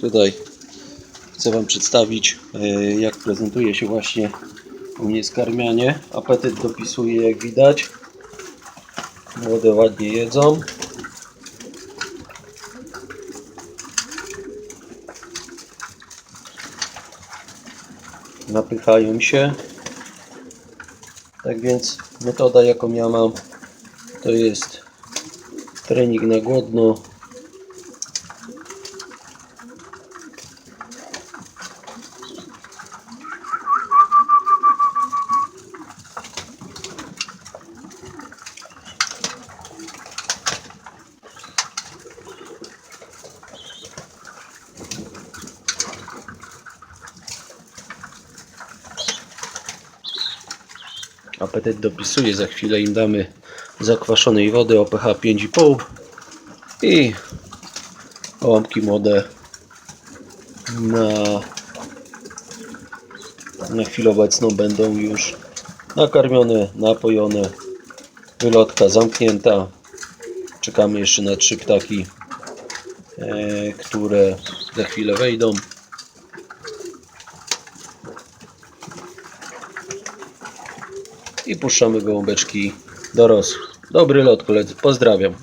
Tutaj chcę Wam przedstawić e, jak prezentuje się właśnie u mnie skarmianie. Apetyt dopisuje jak widać. Młode ładnie jedzą. Napychają się. Tak więc metoda jaką ja mam to jest trening na głodno Apetyt dopisuje, za chwilę im damy zakwaszonej wody o pH 5,5 i gołąbki młode na, na chwilę obecną będą już nakarmione, napojone, wylotka zamknięta. Czekamy jeszcze na trzy ptaki, e, które za chwilę wejdą. I puszczamy gołąbeczki dorosłych. Dobry lot koledzy, pozdrawiam.